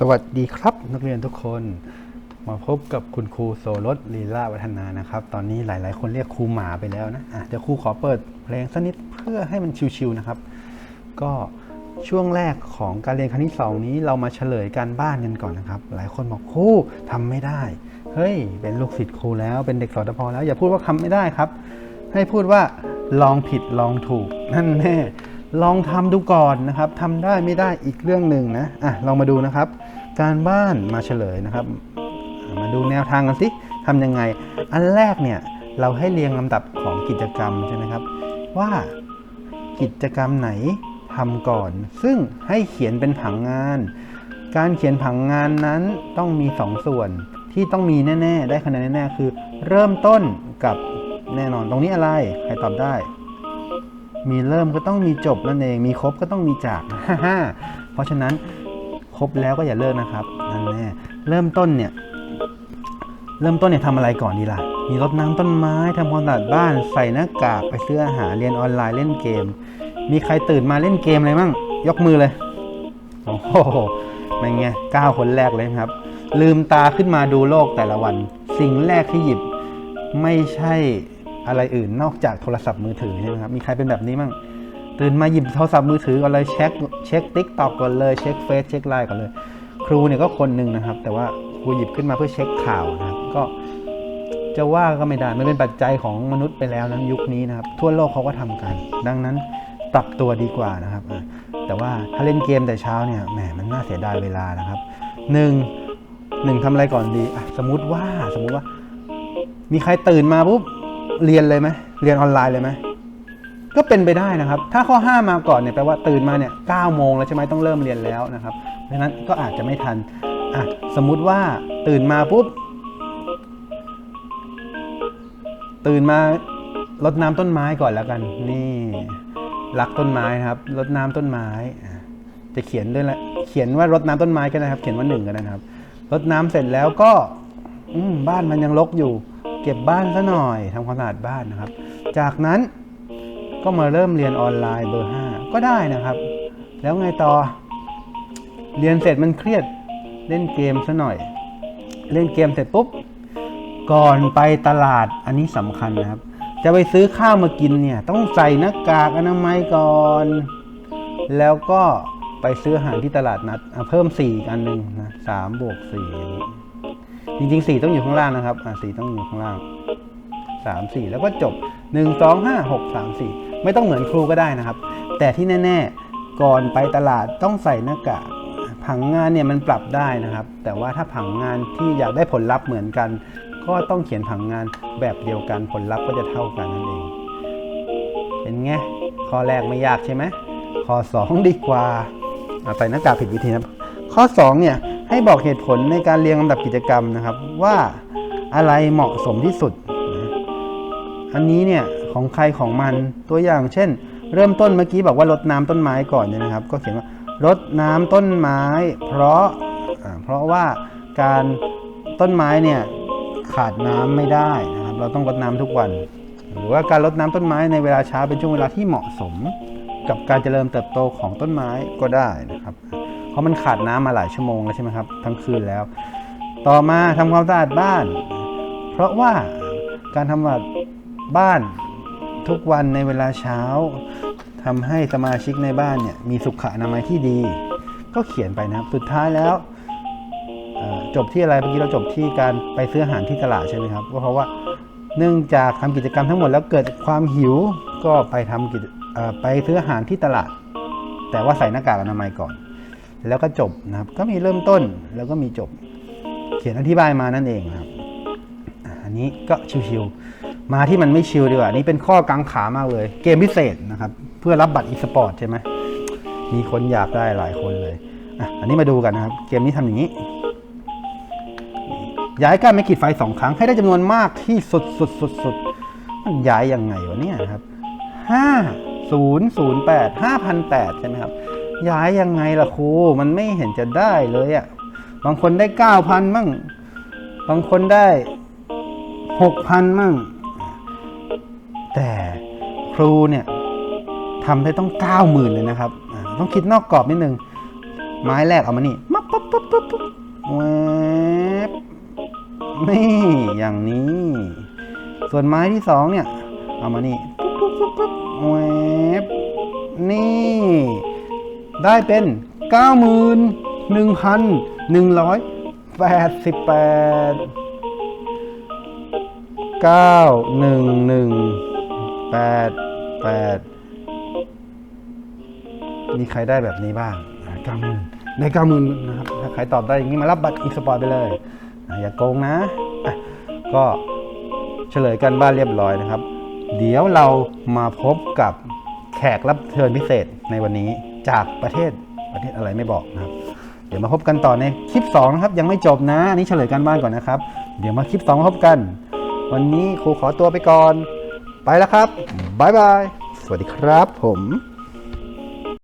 สวัสดีครับนักเรียนทุกคนมาพบกับคุณครูโสรสลีลาวัฒนานะครับ ตอนนี้หลาย ๆ คนเรียกครูหมาไปแล้วนะะเดี๋ยวครูขอเปิดเพลงสักนิดเพื่อให้มันชิวๆนะครับ ก็ช่วงแรกของการเรียนครั้งที่สองนี้เรามาเฉลยการบ้านกันก่อนนะครับ หลายคนบอกครูทำไม่ได้ เฮ้ย เป็นลูกศิษย์ครูแล้วเป็นเด็กสอทพแล้ว อย่าพูดว่าทำไม่ได้ครับ ให้พูดว่าลองผิดลองถูกนั่นแน่ลองทำดูก่อนนะครับทำได้ไม่ได้อีกเรื่องหนึ่งนะอะลองมาดูนะครับ การบ้านมาเฉลยนะครับ มาดูแนวทางกันสิทำยังไง อันแรกเนี่ยเราให้เรียงลำดับของกิจกรรมใช่ไหมครับ ว่ากิจกรรมไหนทำก่อน ซึ่งให้เขียนเป็นผังงาน การเขียนผังงานนั้นต้องมีสองส่วนที่ต้องมีแน่ ๆ ได้คะแนนแน่ๆคือ เริ่มต้นกับแน่นอนตรงนี้อะไรใครตอบได้ มีเริ่มก็ต้องมีจบนั่นเอง มีครบก็ต้องมีจาก เพราะฉะนั้น ครบแล้วก็อย่าเลิกนะครับนั่นแน่เริ่มต้นเนี่ยเริ่มต้นเนี่ยทำอะไรก่อนดีล่ะ มีรดน้ำต้นไม้ทำความสะอาดบ้าน ใส่หน้ากากไปซื้ออาหารเรียนออนไลน์เล่นเกม มีใครตื่นมาเล่นเกมอะไรมั่ง ยกมือเลย โอ้โหเป็นไงเก้าคนแรกเลยครับ ลืมตาขึ้นมาดูโลกแต่ละวัน สิ่งแรกที่หยิบไม่ใช่อะไรอื่นนอกจากโทรศัพท์มือถือใช่ไหมครับ มีใครเป็นแบบนี้มั่ง ตื่นมาหยิบโทรศัพท์มือถือก่อนเลยเช็คเช็คทิกตอกก่อนเลยเช็คเฟซเช็คไลน์ก่อนเลย ครูเนี่ยก็คนหนึ่งนะครับ แต่ว่าครูหยิบขึ้นมาเพื่อเช็คข่าวนะครับก็จะว่าก็ไม่ได้มันเป็นปัจจัยของมนุษย์ไปแล้วนะยุคนี้นะครับ ทั่วโลกเขาก็ทำกัน ดังนั้นปรับตัวดีกว่านะครับ แต่ว่าถ้าเล่นเกมแต่เช้าเนี่ยแหมมันน่าเสียดายเวลานะครับหนึ่งหนึ่งทำอะไรก่อนดีอะสมมติว่าสมมติว่า มีใครตื่นมาปุ๊บเรียนเลยไหมเรียนออนไลน์เลยไหม ก็เป็นไปได้นะครับ ถ้าข้อห้ามาก่อนเนี่ยแปลว่าตื่นมาเนี่ยเก้าโมงแล้วใช่ไหมต้องเริ่มเรียนแล้วนะครับเพราะนั้นก็อาจจะไม่ทันอะสมมุติว่าตื่นมาปุ๊บตื่นมารดน้ำต้นไม้ก่อนแล้วกัน นี่รักต้นไม้ครับรดน้ำต้นไม้ จะเขียนด้วยละเขียนว่ารดน้ำต้นไม้ก็ได้ครับ เขียนว่าหนึ่งก็ได้นะครับรดน้ำเสร็จแล้วก็อืบ้านมันยังรกอยู่ เก็บบ้านซะหน่อยทำความสะอาดบ้านนะครับ จากนั้น ก็มาเริ่มเรียนออนไลน์เบอร์ 5 ก็ได้นะครับ แล้วไงต่อ เรียนเสร็จมันเครียดเล่นเกมซะหน่อย เล่นเกมเสร็จปุ๊บ ก่อนไปตลาดอันนี้สำคัญนะครับ จะไปซื้อข้าวมากินเนี่ย ต้องใส่หน้ากากอนามัยก่อน แล้วก็ไปซื้ออาหารที่ตลาดนัดเพิ่ม 4อีกอันหนึ่งนะสามบวกสี่จริงๆสี่ต้องอยู่ข้างล่างนะครับอะสี่ต้องอยู่ข้างล่างสามสี่แล้วก็จบหนึ่งสองห้าหกสามสี่ ไม่ต้องเหมือนครูก็ได้นะครับ แต่ที่แน่ๆก่อนไปตลาดต้องใส่หน้ากากผังงานเนี่ยมันปรับได้นะครับ แต่ว่าถ้าผังงานที่อยากได้ผลลัพธ์เหมือนกัน ก็ต้องเขียนผังงานแบบเดียวกันผลลัพธ์ก็จะเท่ากันนั่นเอง เป็นไงข้อแรกไม่ยากใช่ไหมข้อ 2 ดีกว่าใส่หน้ากากผิดวิธีนะข้อ2เนี่ยให้บอกเหตุผลในการเรียงลำดับกิจกรรมนะครับ ว่าอะไรเหมาะสมที่สุด อันนี้เนี่ย ของใครของมันตัวอย่างเช่น เริ่มต้นเมื่อกี้บอกว่ารดน้ำต้นไม้ก่อนเนี่ยนะครับ ก็เขียนว่ารดน้ำต้นไม้ เพราะเพราะว่าการต้นไม้เนี่ยขาดน้ำไม่ได้นะครับเราต้องรดน้ำทุกวัน หรือว่าการรดน้ำต้นไม้ในเวลาเช้าเป็นช่วงเวลาที่เหมาะสม กับการเจริญเติบโตของต้นไม้ก็ได้นะครับเพราะมันขาดน้ำมาหลายชั่วโมงแล้วใช่ไหมครับทั้งคืนแล้ว ต่อมาทำความสะอาดบ้าน เพราะว่าการทำความสะอาดบ้าน ทุกวันในเวลาเช้าทำให้สมาชิกในบ้านเนี่ยมีสุขอนามัยที่ดี ก็เขียนไปนะครับ สุดท้ายแล้วจบที่อะไรเมื่อกี้เราจบที่การไปซื้ออาหารที่ตลาดใช่ไหมครับก็เพราะว่าเนื่องจากทำกิจกรรมทั้งหมดแล้วเกิดความหิวก็ไปทำกิจไปซื้ออาหารที่ตลาด แต่ว่าใส่หน้ากากอนามัยก่อน แล้วก็จบนะครับ ก็มีเริ่มต้นแล้วก็มีจบ เขียนอธิบายมานั่นเองครับ อันนี้ก็ชิวๆ มาที่มันไม่ชิวดีกว่า นี่เป็นข้อกังขามากเลย เกมพิเศษนะครับ เพื่อรับบัตรอีสปอร์ตใช่ไหมมีคนอยากได้หลายคนเลยอะอันนี้มาดูกันนะครับ เกมนี้ทำอย่างนี้ ย้ายก้านไม่ขีดไฟสองครั้งให้ได้จำนวนมากที่สุดสุดสุดสุดมันย้ายยังไงวะเนี่ยนะครับห้าศูนย์ศูนย์แปดห้าพันแปดใช่ไหมครับ ย้ายยังไงล่ะครูมันไม่เห็นจะได้เลยอะ่ะบางคนได้เก้าพันมั่ง บางคนได้หกพันมั่ง แต่ครูเนี่ยทำได้ต้องเก้าหมื่นเลยนะครับ ต้องคิดนอกกรอบนิดนึง ไม้แรกเอามานี่มับปั๊บปุ๊บปุ๊บปุ๊บแวบนี่อย่างนี้ ส่วนไม้ที่สองเนี่ยเอามานี่ปุ๊บปุ๊บปุ๊บปุ๊บแวบนี่ ได้เป็น 91,188เก้าหนึ่งหนึ่ง แปดแปดมีใครได้แบบนี้บ้างเก้าหมื่นได้เก้าหมื่นนะครับ ถ้าใครตอบได้อย่างนี้มารับบัตรอีสปอร์ตไปเลย อย่าโกงนะะก็เฉลยกันบ้านเรียบร้อยนะครับ เดี๋ยวเรามาพบกับแขกรับเชิญพิเศษในวันนี้จากประเทศประเทศอะไรไม่บอกนะครับ เดี๋ยวมาพบกันต่อในคลิป2นะครับยังไม่จบนะนนี้เฉลยกันบ้านก่อนนะครับ เดี๋ยวมาคลิป2มาพบกัน วันนี้ครูขอตัวไปก่อน ไปแล้วครับ บ๊ายบาย สวัสดีครับผม